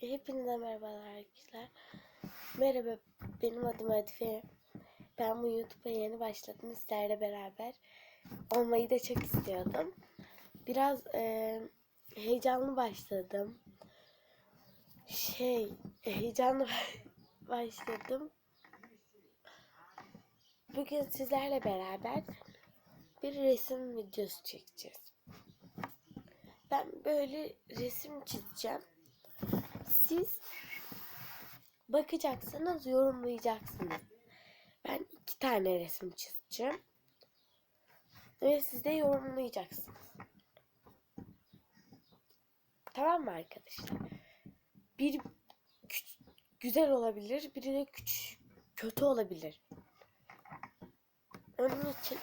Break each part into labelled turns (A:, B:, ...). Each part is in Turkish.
A: Hepinize merhabalar arkadaşlar. Merhaba, benim adım Adife. Ben bu YouTube'a yeni başladım. Sizlerle beraber olmayı da çok istiyordum. Biraz e, heyecanlı başladım. Şey, heyecanlı başladım. Bugün sizlerle beraber bir resim videosu çekeceğiz. Ben böyle resim çizeceğim. Siz bakacaksınız, yorumlayacaksınız. Ben iki tane resim çizeceğim. Ve siz de yorumlayacaksınız. Tamam mı arkadaşlar? Bir güzel olabilir, biri de küç kötü olabilir. Onun için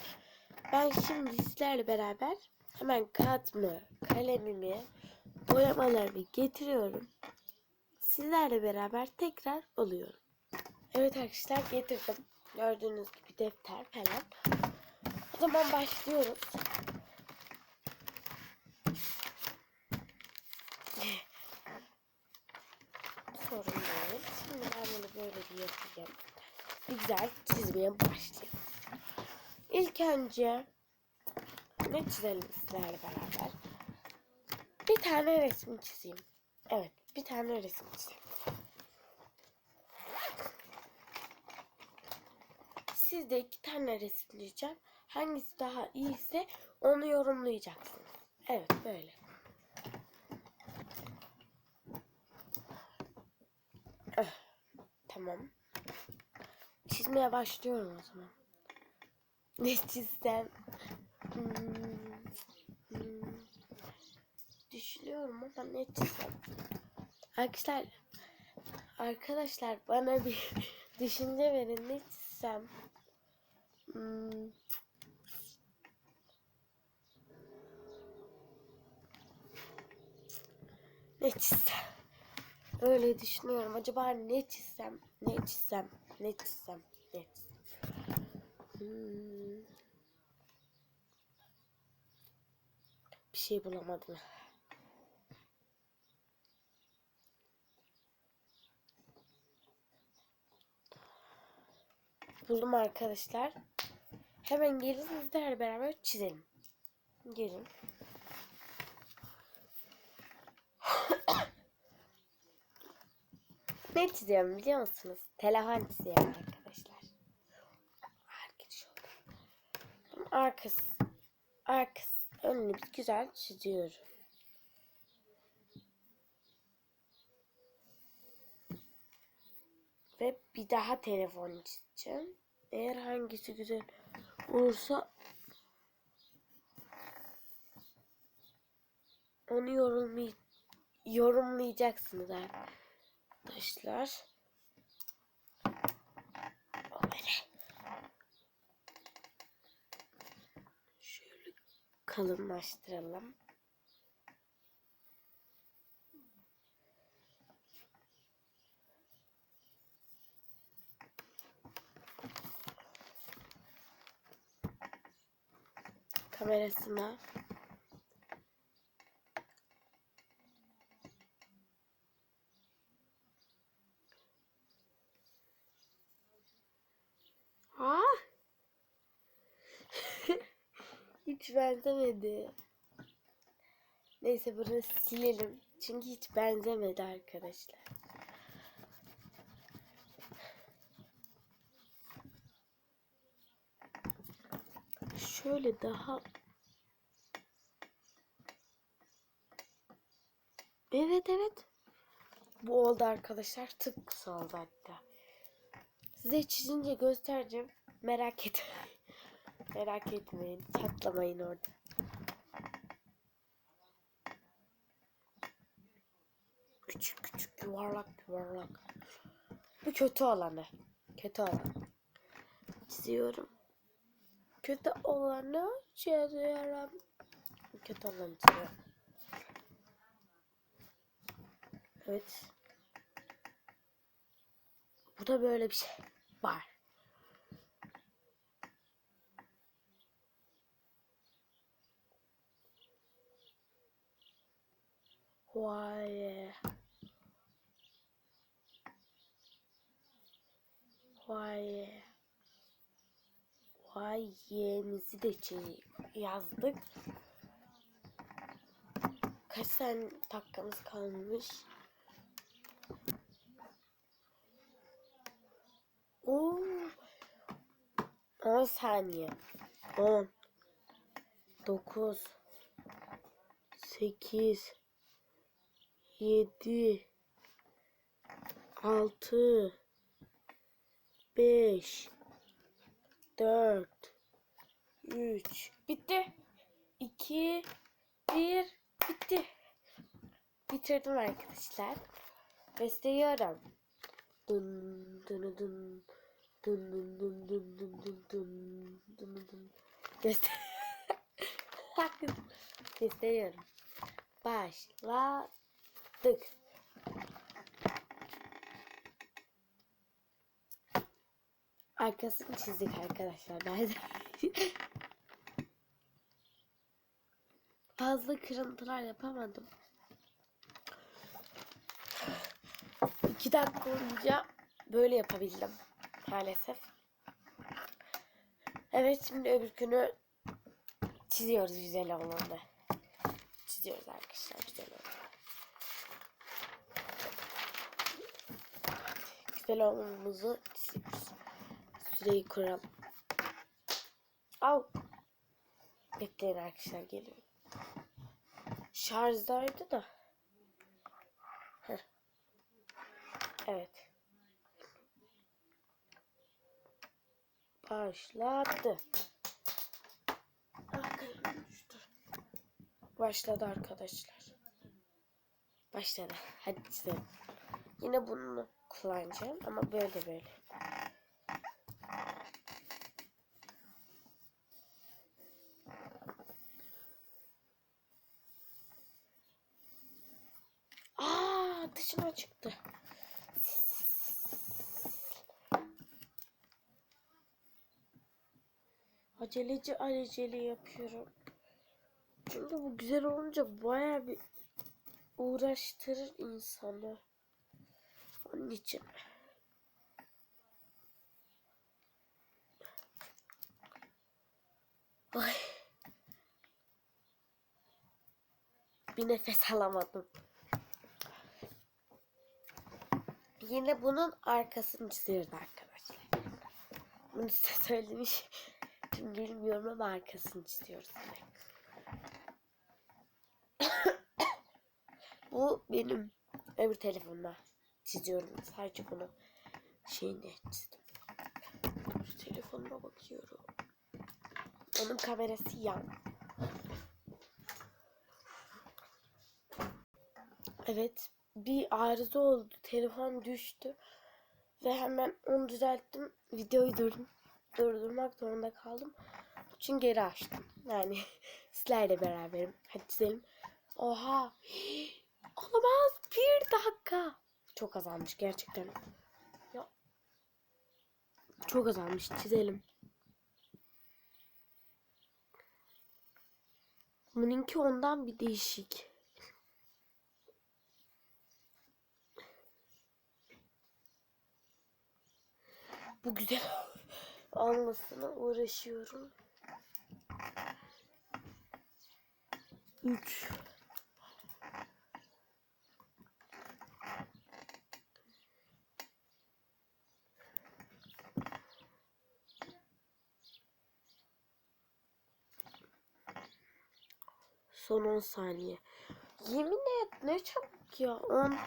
A: ben şimdi sizlerle beraber hemen kağıtımı, kalemimi, boyamalarımı getiriyorum. Sizlerle beraber tekrar oluyorum. Evet arkadaşlar getirdim. Gördüğünüz gibi defter falan. O zaman başlıyoruz. Sorun değil. Şimdi ben bunu böyle bir yapacağım. Güzel çizmeye başlayalım. İlk önce ne çizelim sizlerle beraber? Bir tane resim çizeyim. Evet, bir tane resim çizeyim. Siz de iki tane resimleyeceğim. Hangisi daha iyiyse onu yorumlayacaksınız. Evet, böyle. Eh, tamam. Çizmeye başlıyorum o zaman. Ne çizsem? Hmm, hmm. Düşünüyorum ama ne çizsem? Arkadaşlar, arkadaşlar bana bir düşünce verin ne çizsem? Hmm. Ne çizsem? Öyle düşünüyorum. Acaba ne çizsem? Ne çizsem? Ne çizsem? Ne çizsem? Hmm. Bir şey bulamadım. Buldum arkadaşlar. Hemen gelin sizlerle beraber çizelim. Gelin. ne çiziyorum biliyor musunuz? Telefon çiziyorum arkadaşlar. Arkası. Arkası. Önünü bir güzel çiziyorum. Ve bir daha telefon çizeceğim. Eğer hangisi güzel olursa onu yorumlay yorumlayacaksınız arkadaşlar. Kalınlaştıralım. Kamerasına Ah! hiç benzemedi. Neyse bunu silelim. Çünkü hiç benzemedi arkadaşlar. Şöyle daha Evet evet. Bu oldu arkadaşlar. Tıpkısı oldu hatta. Size çizince göstereceğim. Merak et. Merak etmeyin. Çatlamayın orada. Küçük küçük yuvarlak yuvarlak. Bu kötü olanı. Kötü olanı. Çiziyorum kötü olanı çiziyorum. Kötü olanı çiziyorum. Evet. Burada böyle bir şey var. Why? Why? Y'mizi de çi- yazdık. Kaç tane dakikamız kalmış? Oo. 10 saniye. 10 9 8 7 6 5 4 3 bitti. 2 1 bitti. Bitirdim arkadaşlar. Gösteriyorum. Dın dın dın dın dın dın dın dın dın dın dın dın Göster Gösteriyorum. Başladık. Arkasını çizdik arkadaşlar. Ben de. Fazla kırıntılar yapamadım. İki dakika boyunca böyle yapabildim. Maalesef. Evet şimdi öbür günü çiziyoruz güzel olanı. Çiziyoruz arkadaşlar güzel olanı. Güzel olanımızı çiziyoruz. Süreyi kuralım. Al. Bekleyin arkadaşlar geliyorum. Şarjdaydı da. Heh. Evet. Başladı. Ah. Başladı arkadaşlar. Başladı. Hadi çizelim. Yine bunu kullanacağım ama böyle böyle. Aa, dışına çıktı. Aceleci aceleci yapıyorum. Çünkü bu güzel olunca baya bir uğraştırır insanı. Onun için. Ay. Bir nefes alamadım. Yine bunun arkasını çiziyoruz arkadaşlar. Bunu size söylemiş. Şimdi bilmiyorum ama arkasını çiziyoruz. Bu benim öbür telefonla çiziyorum. Sadece bunu şeyini çizdim. Dur, telefonuma bakıyorum. Onun kamerası yan. Evet. Bir arıza oldu. Telefon düştü. Ve hemen onu düzelttim. Videoyu durdum. Durdurmak zorunda kaldım. Çünkü geri açtım. Yani sizlerle beraberim. Hadi çizelim. Oha. Olamaz. Bir dakika. Çok azalmış gerçekten. Ya. Çok azalmış. Çizelim. Bununki ondan bir değişik. Bu güzel olmasına uğraşıyorum. 3 Son 10 saniye. Yemin et ne çabuk ya. 10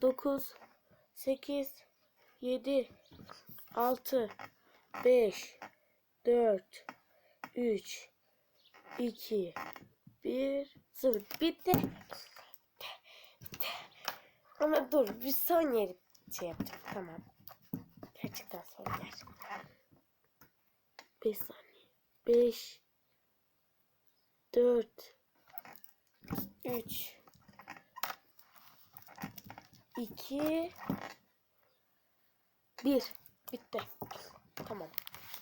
A: 9 8 7 6 5 4 3 2 1 0 bitti. Ama dur bir yeri şey yapacağım. Tamam. Gerçekten son yer. 5 saniye. 5 4 3 2 1 Bitti. Tamam.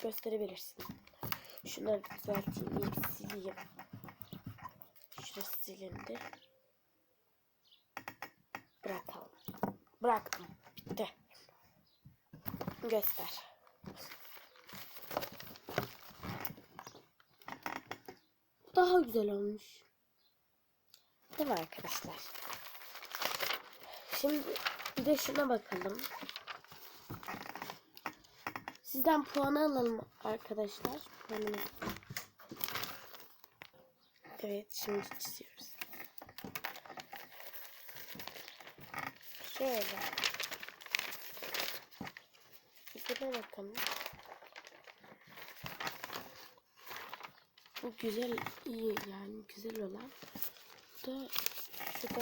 A: Gösterebilirsin. Şunları düzelteyim. iyi bir sileyim. Şurası silindi. Bırakalım. Bıraktım. Bitti. Göster. daha güzel olmuş. Değil mi arkadaşlar? Şimdi bir de şuna bakalım. Sizden puanı alalım arkadaşlar. Evet şimdi çiziyoruz. Şöyle. Şuna bakalım. Bu güzel, iyi yani güzel olan. Bu da şu da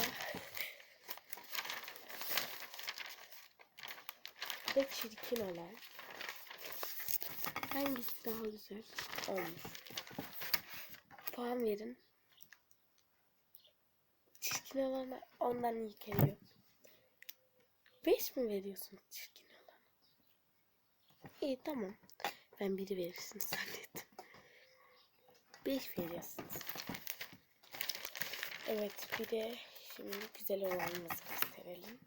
A: da çirkin olan. Hangisi daha güzel olmuş? Puan verin. Çirkin olana ondan iyi geliyor. 5 mi veriyorsun çirkin olana? İyi tamam. Ben biri verirsin zannettim. 5 veriyorsunuz. Evet bir de şimdi güzel olanımızı gösterelim.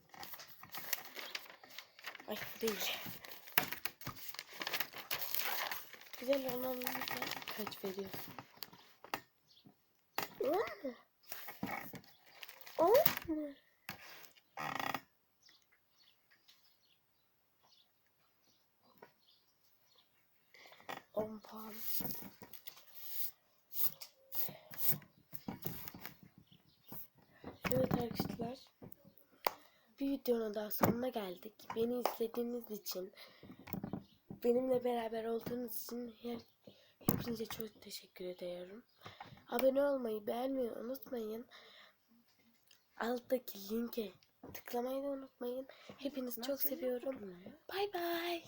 A: Ay değil. Güzel olanımıza kaç veriyorsun? 10 mu? 10 mu? On puan. Evet arkadaşlar. Bir videonun daha sonuna geldik. Beni izlediğiniz için, benimle beraber olduğunuz için her, hepinize çok teşekkür ediyorum. Abone olmayı, beğenmeyi unutmayın. Alttaki linke tıklamayı da unutmayın. Hepinizi çok seviyorum. Bay bay.